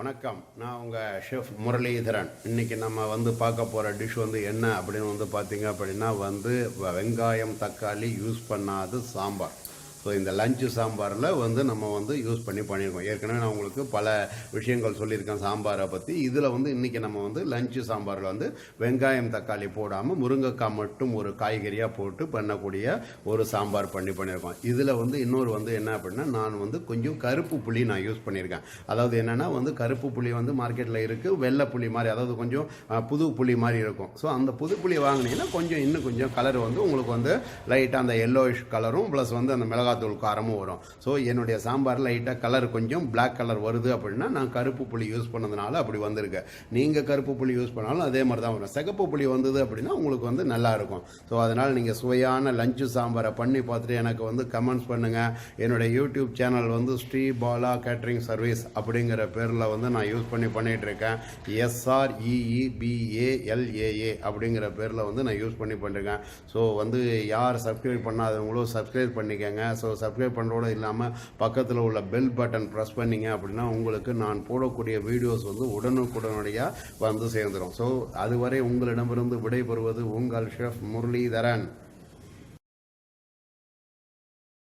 வணக்கம். நான் உங்கள் ஷெஃப் முரளிதரன். இன்றைக்கி நம்ம வந்து பார்க்க போகிற டிஷ் வந்து என்ன அப்படின்னு வந்து பார்த்தீங்க அப்படின்னா வந்து வ- வெங்காயம் தக்காளி யூஸ் பண்ணாத சாம்பார். ஸோ இந்த லஞ்சு சாம்பாரில் வந்து நம்ம வந்து யூஸ் பண்ணி பண்ணியிருக்கோம் ஏற்கனவே நான் உங்களுக்கு பல விஷயங்கள் சொல்லியிருக்கேன் சாம்பாரை பற்றி இதில் வந்து இன்றைக்கி நம்ம வந்து லஞ்சு சாம்பாரில் வந்து வெங்காயம் தக்காளி போடாமல் முருங்கைக்காய் மட்டும் ஒரு காய்கறியாக போட்டு பண்ணக்கூடிய ஒரு சாம்பார் பண்ணி பண்ணியிருக்கோம் இதில் வந்து இன்னொரு வந்து என்ன அப்படின்னா நான் வந்து கொஞ்சம் கருப்பு புளி நான் யூஸ் பண்ணியிருக்கேன் அதாவது என்னென்னா வந்து கருப்பு புளி வந்து மார்க்கெட்டில் இருக்குது வெள்ளை புளி மாதிரி அதாவது கொஞ்சம் புது புளி மாதிரி இருக்கும். ஸோ அந்த புது புளி வாங்கினீங்கன்னா கொஞ்சம் இன்னும் கொஞ்சம் கலர் வந்து உங்களுக்கு வந்து லைட்டாக அந்த எல்லோயிஷ் கலரும் ப்ளஸ் வந்து அந்த மிளகாத்தூள் காரமும் வரும். ஸோ என்னுடைய சாம்பார் லைட்டாக கலர் கொஞ்சம் பிளாக் கலர் வருது அப்படின்னா நான் கருப்பு புளி யூஸ் பண்ணதுனால அப்படி வந்திருக்கு. நீங்கள் கருப்பு புளி யூஸ் பண்ணாலும் அதே மாதிரி தான் வரும். சிகப்பு புளி வந்தது அப்படின்னா உங்களுக்கு வந்து நல்லாயிருக்கும் ஸோ அதனால் நீங்கள் சுவையான லஞ்சு சாம்பாரை பண்ணி பார்த்துட்டு எனக்கு வந்து கமெண்ட்ஸ் பண்ணுங்கள் என்னுடைய யூடியூப் சேனல் வந்து ஸ்ரீ பாலா கேட்ரிங் சர்வீஸ் அப்படிங்கிற பேரில் வந்து நான் யூஸ் பண்ணி பண்ணிகிட்ருக்கேன் எஸ்ஆர்இஇபிஏஎல்ஏஏ அப்படிங்கிற பேரில் வந்து நான் யூஸ் பண்ணி பண்ணிருக்கேன் ஸோ வந்து யார் சப்ஸ்கிரைப் பண்ணாதவங்களோ சப்ஸ்கிரைப் பண்ணிக்கங்க. ஸோ சப்ஸ்கிரைப் பண்ணுறோட இல்லாமல் பக்கத்தில் உள்ள பெல் பட்டன் ப்ரெஸ் பண்ணீங்க அப்படின்னா உங்களுக்கு நான் போடக்கூடிய வீடியோஸ் வந்து உடனுக்குடனடியாக வந்து சேர்ந்துடும் ஸோ அதுவரை உங்களிடமிருந்து விடைபெறுவது உங்கள் ஷெஃப் முரளிதரன்.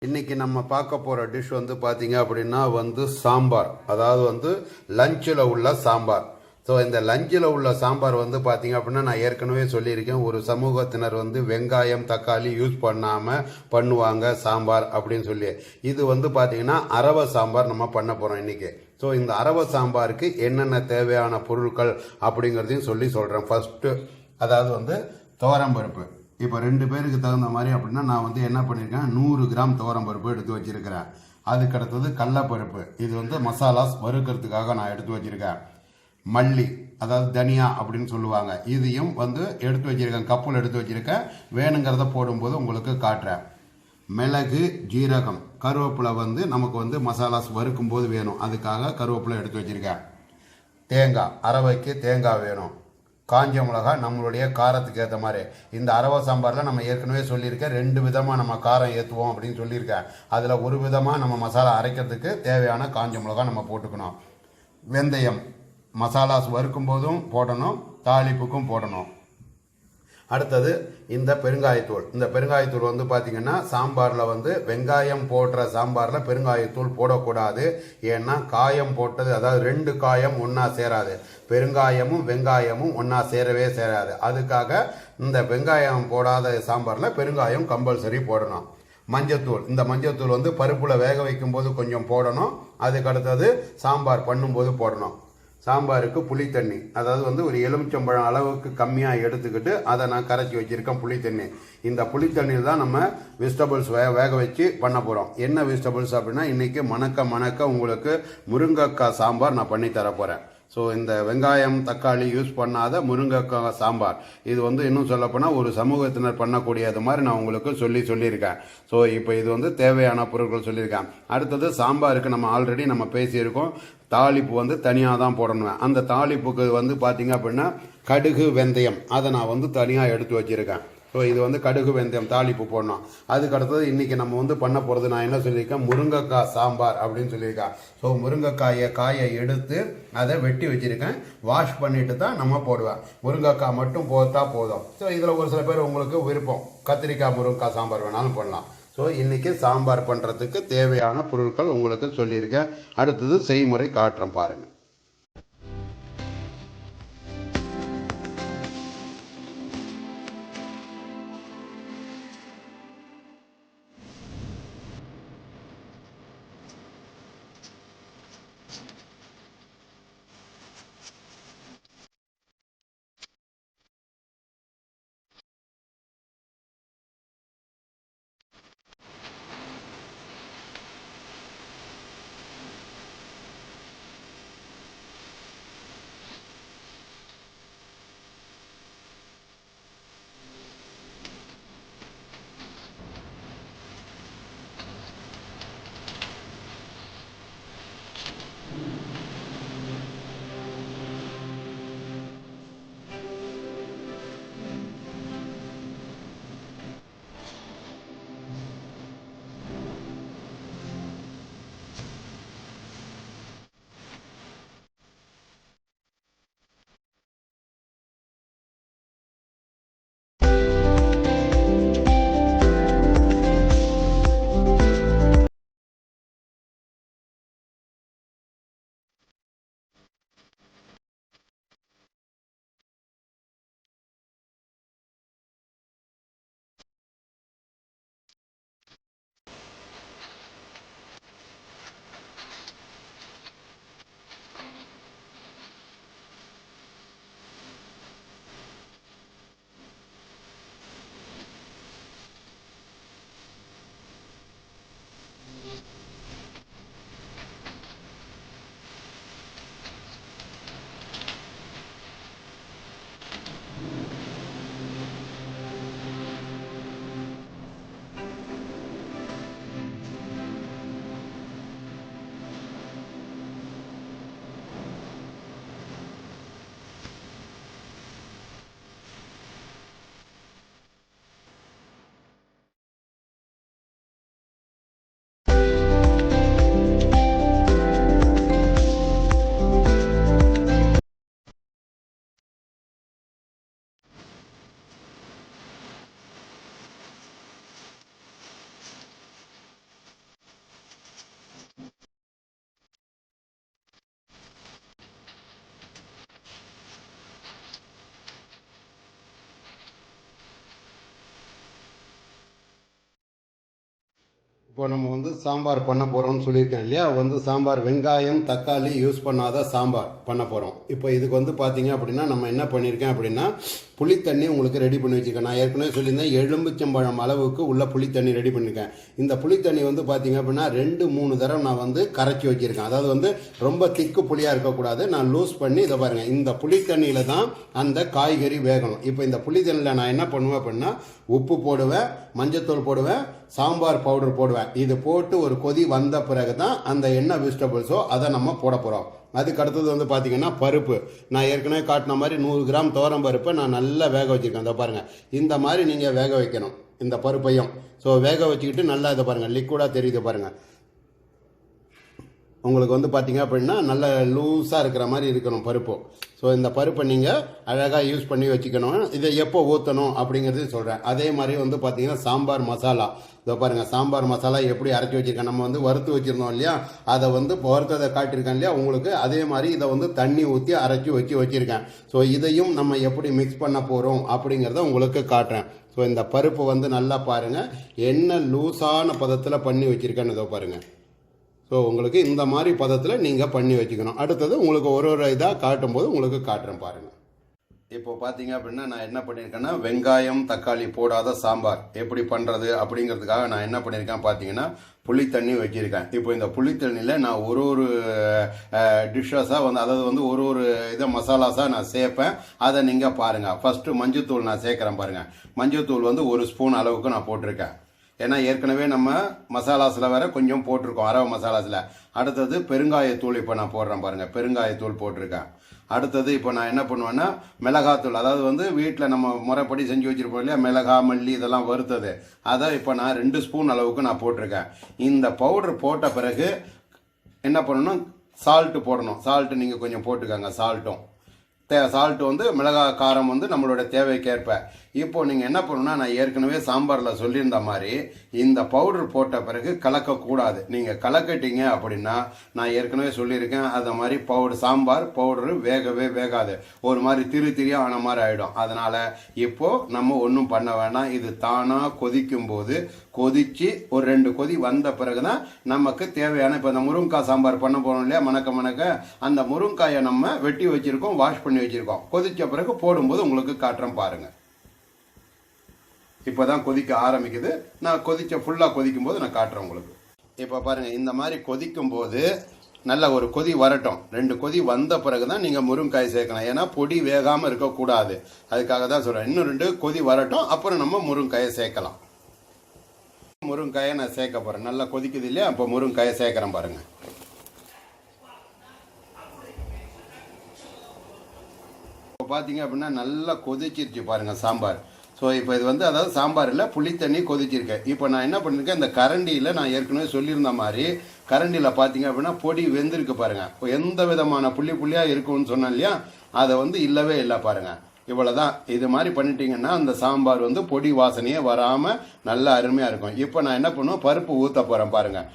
இன்னைக்கு நம்ம பார்க்க போகிற டிஷ் வந்து பார்த்தீங்க அப்படின்னா வந்து சாம்பார். அதாவது வந்து லஞ்சில் உள்ள சாம்பார். ஸோ இந்த லஞ்சில் உள்ள சாம்பார் வந்து பார்த்தீங்க அப்படின்னா நான் ஏற்கனவே சொல்லியிருக்கேன். ஒரு சமூகத்தினர் வந்து வெங்காயம் தக்காளி யூஸ் பண்ணாமல் பண்ணுவாங்க சாம்பார் அப்படின்னு சொல்லி. இது வந்து பார்த்தீங்கன்னா அரவ சாம்பார் நம்ம பண்ண போகிறோம் இன்றைக்கி ஸோ இந்த அரவ சாம்பாருக்கு என்னென்ன தேவையான பொருட்கள் அப்படிங்கிறதையும் சொல்லி சொல்கிறேன் ஃபஸ்ட்டு அதாவது வந்து துவரம்பருப்பு இப்போ ரெண்டு பேருக்கு தகுந்த மாதிரி அப்படின்னா நான் வந்து என்ன பண்ணியிருக்கேன் நூறு கிராம் துவரம்பருப்பு எடுத்து வச்சிருக்கிறேன். அதுக்கு அடுத்தது கடலப்பருப்பு. இது வந்து மசாலாஸ் வறுக்கிறதுக்காக நான் எடுத்து வச்சிருக்கேன். மல்லி அதாவது தனியா அப்படின்னு சொல்லுவாங்க. இதையும் வந்து எடுத்து வச்சிருக்கேன் கப்பில் எடுத்து வச்சிருக்கேன். வேணுங்கிறத போடும்போது உங்களுக்கு காட்டுறேன். மிளகு ஜீரகம் கருவேப்பிலை வந்து நமக்கு வந்து மசாலாஸ் வறுக்கும் போது வேணும். அதுக்காக கருவேப்பிலை எடுத்து வச்சுருக்கேன். தேங்காய் அரவைக்கு தேங்காய் வேணும். காஞ்ச மிளகா நம்மளுடைய காரத்துக்கு ஏற்ற மாதிரி. இந்த அரவை சாம்பாரில் நம்ம ஏற்கனவே சொல்லியிருக்கேன் ரெண்டு விதமாக நம்ம காரம் ஏற்றுவோம் அப்படின்னு சொல்லியிருக்கேன். அதில் ஒரு விதமாக நம்ம மசாலா அரைக்கிறதுக்கு தேவையான காஞ்ச மிளகா நம்ம போட்டுக்கணும். வெந்தயம் மசாலாஸ் வறுக்கும் போதும் போடணும் தாளிப்புக்கும் போடணும். அடுத்தது இந்த பெருங்காயத்தூள். இந்த பெருங்காயத்தூள் வந்து பார்த்திங்கன்னா சாம்பாரில் வந்து வெங்காயம் போடுற சாம்பாரில் பெருங்காயத்தூள் போடக்கூடாது. ஏன்னா காயம் போட்டது அதாவது ரெண்டு காயம் ஒன்றா சேராது. பெருங்காயமும் வெங்காயமும் ஒன்றா சேரவே சேராது. அதுக்காக இந்த வெங்காயம் போடாத சாம்பாரில் பெருங்காயம் கம்பல்சரி போடணும். மஞ்சத்தூள். இந்த மஞ்சத்தூள் வந்து பருப்பில் வேக வைக்கும் போது கொஞ்சம் போடணும். அதுக்கு அடுத்தது சாம்பார் பண்ணும்போது போடணும். சாம்பாருக்கு புளி தண்ணி. அதாவது வந்து ஒரு எலுமிச்சம்பழம் அளவுக்கு கம்மியாக எடுத்துக்கிட்டு அதை நான் கரைச்சி வச்சுருக்கேன் புளி தண்ணி. இந்த புளி தண்ணியில் தான் நம்ம வெஜிடபிள்ஸ் வே வேக வச்சு பண்ண போகிறோம் என்ன வெஜிடபிள்ஸ் அப்படின்னா இன்றைக்கி மணக்க மணக்க உங்களுக்கு முருங்கைக்காய் சாம்பார் நான் பண்ணி தர போகிறேன் ஸோ இந்த வெங்காயம் தக்காளி யூஸ் பண்ணாத முருங்கைக்காய் சாம்பார். இது வந்து இன்னும் சொல்லப்போனால் ஒரு சமூகத்தினர் பண்ணக்கூடியது மாதிரி நான் உங்களுக்கு சொல்லி சொல்லியிருக்கேன். ஸோ இப்போ இது வந்து தேவையான பொருட்கள் சொல்லியிருக்கேன். அடுத்தது சாம்பாருக்கு நம்ம ஆல்ரெடி நம்ம பேசியிருக்கோம். தாளிப்பு வந்து தனியாக தான் போடணும். அந்த தாளிப்புக்கு வந்து பார்த்தீங்க அப்படின்னா கடுகு வெந்தயம். அதை நான் வந்து தனியாக எடுத்து வச்சிருக்கேன். ஸோ இது வந்து கடுகு வெந்தயம் தாளிப்பு போடணும். அதுக்கு அடுத்தது இன்றைக்கி நம்ம வந்து பண்ண போகிறது நான் என்ன சொல்லியிருக்கேன்? முருங்கைக்காய் சாம்பார் அப்படின்னு சொல்லியிருக்கேன் ஸோ முருங்கைக்காயை காயை எடுத்து அதை வெட்டி வச்சுருக்கேன். வாஷ் பண்ணிட்டு தான் நம்ம போடுவேன் முருங்கைக்காய் மட்டும் போத்தா போதும். ஸோ இதில் ஒரு சில பேர் உங்களுக்கு விருப்பம். கத்திரிக்காய் முருங்கைக்காய் சாம்பார் வேணாலும் பண்ணலாம் ஸோ இன்றைக்கி சாம்பார் பண்ணுறதுக்கு தேவையான பொருட்கள் உங்களுக்கு சொல்லியிருக்கேன். அடுத்தது செய்முறை காட்டுறேன் பாருங்கள் இப்போ நம்ம வந்து சாம்பார் பண்ண போகிறோம்னு சொல்லியிருக்கேன் இல்லையா? வந்து சாம்பார் வெங்காயம் தக்காளி யூஸ் பண்ணாத சாம்பார் பண்ண போகிறோம் இப்போ இதுக்கு வந்து பார்த்தீங்க அப்படின்னா நம்ம என்ன பண்ணியிருக்கேன் அப்படின்னா புளித்தண்ணி உங்களுக்கு ரெடி பண்ணி வச்சுருக்கேன். நான் ஏற்கனவே சொல்லியிருந்தேன் எலும்புச்சம்பழம் அளவுக்கு உள்ள புளித்தண்ணி ரெடி பண்ணியிருக்கேன் இந்த புளித்தண்ணி வந்து பார்த்தீங்க அப்படின்னா ரெண்டு மூணு தடவை நான் வந்து கரைச்சி வச்சுருக்கேன். அதாவது வந்து ரொம்ப திக்கு புளியாக இருக்கக்கூடாது. நான் லூஸ் பண்ணி இதை பாருங்கள் இந்த புளித்தண்ணியில் தான் அந்த காய்கறி வேகணும். இப்போ இந்த புளித்தண்ணியில் நான் என்ன பண்ணுவேன் அப்படின்னா உப்பு போடுவேன் மஞ்சத்தூள் போடுவேன் சாம்பார் பவுடர் போடுவேன். இது போட்டு ஒரு கொதி வந்த பிறகு தான் அந்த என்ன வெஜிடபிள்ஸோ அதை நம்ம போட போகிறோம் அதுக்கு அடுத்தது வந்து பார்த்தீங்கன்னா பருப்பு. நான் ஏற்கனவே காட்டின மாதிரி நூறு கிராம் துவரம் பருப்பை நான் நல்லா வேக வச்சுருக்கேன். அதை பாருங்கள் இந்த மாதிரி நீங்கள் வேக வைக்கணும். இந்த பருப்பையும். ஸோ வேக வச்சுக்கிட்டு நல்லா இதை பாருங்கள் லிக்விடாக தெரியுது பாருங்கள் உங்களுக்கு வந்து பார்த்தீங்க அப்படின்னா நல்ல லூஸாக இருக்கிற மாதிரி இருக்கணும் பருப்பு. ஸோ இந்த பருப்பை நீங்கள் அழகாக யூஸ் பண்ணி வச்சுக்கணும். இதை எப்போ ஊற்றணும் அப்படிங்கிறது சொல்கிறேன் அதே மாதிரி வந்து பார்த்திங்கன்னா சாம்பார் மசாலா. இதோ பாருங்கள் சாம்பார் மசாலா எப்படி அரைச்சி வச்சுருக்கேன். நம்ம வந்து வறுத்து வச்சுருந்தோம் இல்லையா? அதை வந்து வறுத்ததை காட்டியிருக்கேன் இல்லையா? உங்களுக்கு அதே மாதிரி இதை வந்து தண்ணி ஊற்றி அரைச்சி வச்சு வச்சுருக்கேன். ஸோ இதையும் நம்ம எப்படி மிக்ஸ் பண்ண போகிறோம் அப்படிங்கிறத உங்களுக்கு காட்டுறேன். ஸோ இந்த பருப்பு வந்து நல்லா பாருங்கள் என்ன லூஸான பதத்தில் பண்ணி வச்சுருக்கேன்னு இதோ பாருங்கள் ஸோ உங்களுக்கு இந்த மாதிரி பதத்தில் நீங்கள் பண்ணி வச்சுக்கணும் அடுத்தது உங்களுக்கு ஒரு ஒரு இதாக காட்டும்போது உங்களுக்கு காட்டுறேன் பாருங்கள் இப்போ பார்த்தீங்க அப்படின்னா நான் என்ன பண்ணியிருக்கேன்னா வெங்காயம் தக்காளி போடாத சாம்பார். எப்படி பண்ணுறது அப்படிங்கிறதுக்காக நான் என்ன பண்ணியிருக்கேன் பார்த்தீங்கன்னா புளித்தண்ணி வச்சுருக்கேன். இப்போ இந்த புளித்தண்ணியில் நான் ஒரு ஒரு டிஷ்ஷஸாக வந்து அதாவது வந்து ஒரு ஒரு இதை மசாலாஸாக நான் சேர்ப்பேன். அதை நீங்கள் பாருங்கள் ஃபஸ்ட்டு மஞ்சத்தூள் நான் சேர்க்குறேன் பாருங்கள் மஞ்சத்தூள் வந்து ஒரு ஸ்பூன் அளவுக்கு நான் போட்டிருக்கேன். ஏன்னா ஏற்கனவே நம்ம மசாலாஸில் வேற கொஞ்சம் போட்டிருக்கோம் அரவ மசாலாஸில். அடுத்தது பெருங்காயத்தூள் இப்போ நான் போடுறேன் பாருங்கள் பெருங்காயத்தூள் போட்டிருக்கேன். அடுத்தது இப்போ நான் என்ன பண்ணுவேன்னா மிளகாத்தூள் அதாவது வந்து வீட்டில் நம்ம முறைப்படி செஞ்சு வச்சுருப்போம் இல்லையா? மிளகா மல்லி இதெல்லாம் வறுத்தது. அதை இப்போ நான் ரெண்டு ஸ்பூன் அளவுக்கு நான் போட்டிருக்கேன். இந்த பவுடர் போட்ட பிறகு என்ன பண்ணணும்? சால்ட்டு போடணும். சால்ட்டு நீங்கள் கொஞ்சம் போட்டுக்கோங்க சால்ட்டும் தே சால்ட் வந்து மிளகா காரம் வந்து நம்மளோட தேவைக்கேற்ப. இப்போ நீங்கள் என்ன பண்ணணும்னா நான் ஏற்கனவே சாம்பாரில் சொல்லியிருந்த மாதிரி இந்த பவுடர் போட்ட பிறகு கலக்கக்கூடாது. நீங்கள் கலக்கட்டிங்க அப்படின்னா நான் ஏற்கனவே சொல்லியிருக்கேன் அதை மாதிரி பவுடர் சாம்பார் பவுடரு வேகவே வேகாது. ஒரு மாதிரி திரு திரியாக ஆன மாதிரி ஆகிடும் அதனால் இப்போது நம்ம ஒன்றும் பண்ண வேண்டாம் இது தானாக கொதிக்கும் போது கொதித்து ஒரு ரெண்டு கொதி வந்த பிறகு தான் நமக்கு தேவையான இப்போ இந்த முருங்காய் சாம்பார் பண்ண போகிறோம் இல்லையா மணக்க மணக்க அந்த முருங்காயை நம்ம வெட்டி வச்சுருக்கோம் வாஷ் பண்ணி வச்சுருக்கோம். கொதித்த பிறகு போடும்போது உங்களுக்கு காட்டுறேன் பாருங்கள் இப்போ தான் கொதிக்க ஆரம்பிக்குது. நான் கொதிச்ச ஃபுல்லாக கொதிக்கும் போது நான் காட்டுறேன் உங்களுக்கு. இப்போ பாருங்கள் இந்த மாதிரி கொதிக்கும் போது நல்ல ஒரு கொதி வரட்டும். ரெண்டு கொதி வந்த பிறகு தான் நீங்கள் முருங்காய் சேர்க்கலாம். ஏன்னா பொடி வேகாமல் இருக்கக்கூடாது. அதுக்காக தான் சொல்கிறேன் இன்னும் ரெண்டு கொதி வரட்டும். அப்புறம் நம்ம முருங்காயை சேர்க்கலாம். முருங்காயை நான் சேர்க்க போகிறேன் நல்லா கொதிக்குது இல்லையா? அப்போ முருங்காயை சேர்க்குறேன் பாருங்கள் இப்போ பார்த்தீங்க அப்படின்னா நல்லா கொதிச்சிருச்சு பாருங்கள் சாம்பார். ஸோ இப்போ இது வந்து அதாவது சாம்பாரில் புளித்தண்ணி கொதிச்சிருக்கேன் இப்போ நான் என்ன பண்ணியிருக்கேன் இந்த கரண்டியில் நான் ஏற்கனவே சொல்லியிருந்த மாதிரி கரண்டியில் பார்த்தீங்க அப்படின்னா பொடி வெந்திருக்கு பாருங்கள் இப்போ எந்த விதமான புள்ளி புள்ளியாக இருக்கும்னு சொன்னேன் இல்லையா? அதை வந்து இல்லவே இல்லை பாருங்கள் இவ்வளோதான் இது மாதிரி பண்ணிட்டீங்கன்னா அந்த சாம்பார் வந்து பொடி வாசனையே வராமல் நல்லா அருமையாக இருக்கும். இப்போ நான் என்ன பண்ணுவேன் பருப்பு ஊற்ற போகிறேன் பாருங்கள்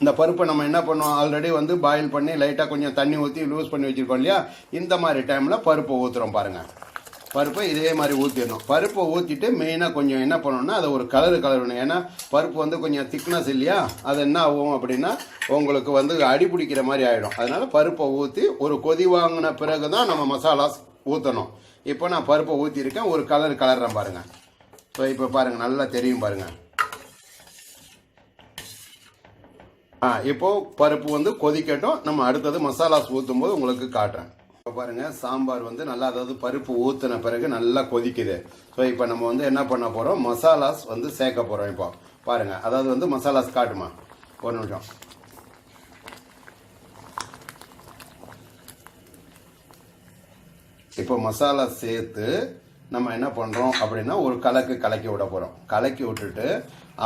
இந்த பருப்பை நம்ம என்ன பண்ணுவோம் ஆல்ரெடி வந்து பாயில் பண்ணி லைட்டாக கொஞ்சம் தண்ணி ஊற்றி லூஸ் பண்ணி வச்சுருக்கோம் இல்லையா? இந்த மாதிரி டைமில் பருப்பை ஊற்றுறோம் பாருங்கள் பருப்பை இதே மாதிரி ஊற்றிடணும் பருப்பை ஊற்றிட்டு மெயினாக கொஞ்சம் என்ன பண்ணணும்னா அதை ஒரு கலரு கலரணும். ஏன்னா பருப்பு வந்து கொஞ்சம் திக்னஸ் இல்லையா? அது என்ன ஆகும் அப்படின்னா உங்களுக்கு வந்து அடி பிடிக்கிற மாதிரி ஆகிடும் அதனால் பருப்பை ஊற்றி ஒரு கொதி வாங்கின பிறகு தான் நம்ம மசாலாஸ் ஊற்றணும் இப்போ நான் பருப்பை ஊற்றிருக்கேன் ஒரு கலர் கலர்றேன் பாருங்கள் ஸோ இப்போ பாருங்கள் நல்லா தெரியும் பாருங்கள் ஆ இப்போது பருப்பு வந்து கொதிக்கட்டும். நம்ம அடுத்தது மசாலாஸ் ஊற்றும் போது உங்களுக்கு காட்டுறேன். பாருங்க சாம்பார் வந்து நல்லா அதாவது பருப்பு ஊற்றின பிறகு நல்லா கொதிக்குது. ஸோ இப்போ நம்ம வந்து என்ன பண்ண போகிறோம் மசாலாஸ் வந்து சேர்க்க போகிறோம் இப்போ. பாருங்கள் அதாவது வந்து மசாலாஸ் காட்டுமா? ஒரு நிமிஷம். இப்போ மசாலா சேர்த்து நம்ம என்ன பண்ணுறோம் அப்படின்னா ஒரு கலக்கு கலக்கி விட போகிறோம் கலக்கி விட்டுட்டு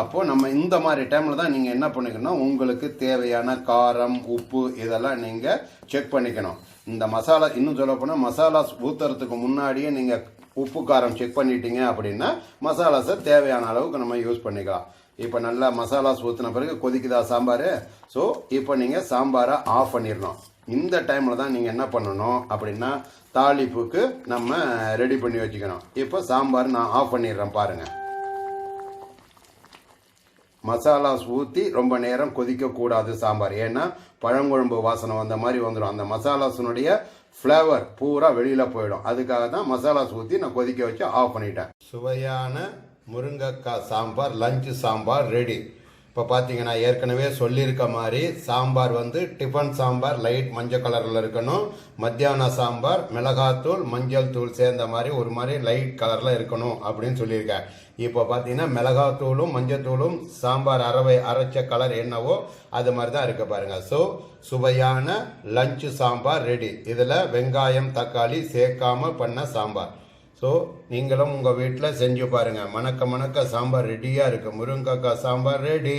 அப்போது நம்ம இந்த மாதிரி டைமில் தான் நீங்கள் என்ன பண்ணிக்கணும் உங்களுக்கு தேவையான காரம் உப்பு இதெல்லாம் நீங்கள் செக் பண்ணிக்கணும். இந்த மசாலா இன்னும் சொல்ல போனால் மசாலாஸ் ஊற்றுறதுக்கு முன்னாடியே நீங்கள் உப்பு காரம் செக் பண்ணிட்டீங்க அப்படின்னா மசாலாஸை தேவையான அளவுக்கு நம்ம யூஸ் பண்ணிக்கலாம். இப்போ நல்லா மசாலாஸ் ஊற்றின பிறகு கொதிக்குதா சாம்பார்? ஸோ இப்போ நீங்கள் சாம்பாரை ஆஃப் பண்ணிடணும். இந்த டைமில் தான் நீங்கள் என்ன பண்ணணும் அப்படின்னா தாளிப்புக்கு நம்ம ரெடி பண்ணி வச்சுக்கணும். இப்போ சாம்பார் நான் ஆஃப் பண்ணிடுறேன் பாருங்கள் மசாலாஸ் ஊற்றி ரொம்ப நேரம் கொதிக்கக்கூடாது சாம்பார். ஏன்னா பழங்குழம்பு வாசனை வந்த மாதிரி வந்துடும் அந்த மசாலாஸினுடைய ஃப்ளேவர் பூரா வெளியில் போயிடும். அதுக்காக தான் மசாலாஸ் ஊற்றி நான் கொதிக்க வச்சு ஆஃப் பண்ணிட்டேன். சுவையான முருங்கைக்காய் சாம்பார் லஞ்சு சாம்பார் ரெடி இப்போ பார்த்தீங்கன்னா ஏற்கனவே சொல்லியிருக்க மாதிரி சாம்பார் வந்து டிஃபன் சாம்பார் லைட் மஞ்சள் கலரில் இருக்கணும். மத்தியான சாம்பார் மிளகாத்தூள் மஞ்சள் தூள் சேர்ந்த மாதிரி ஒரு மாதிரி லைட் கலரில் இருக்கணும் அப்படின்னு சொல்லியிருக்கேன் இப்போ பார்த்தீங்கன்னா மிளகாத்தூளும் மஞ்சள் தூளும் சாம்பார் அரவை அரைச்ச கலர் என்னவோ அது மாதிரி தான் இருக்க பாருங்கள் ஸோ சுவையான லஞ்சு சாம்பார் ரெடி இதில் வெங்காயம் தக்காளி சேர்க்காமல் பண்ண சாம்பார். ஸோ நீங்களும் உங்கள் வீட்டில் செஞ்சு பாருங்கள் மணக்க மணக்க சாம்பார் ரெடியாக இருக்குது முருங்கைக்காய் சாம்பார் ரெடி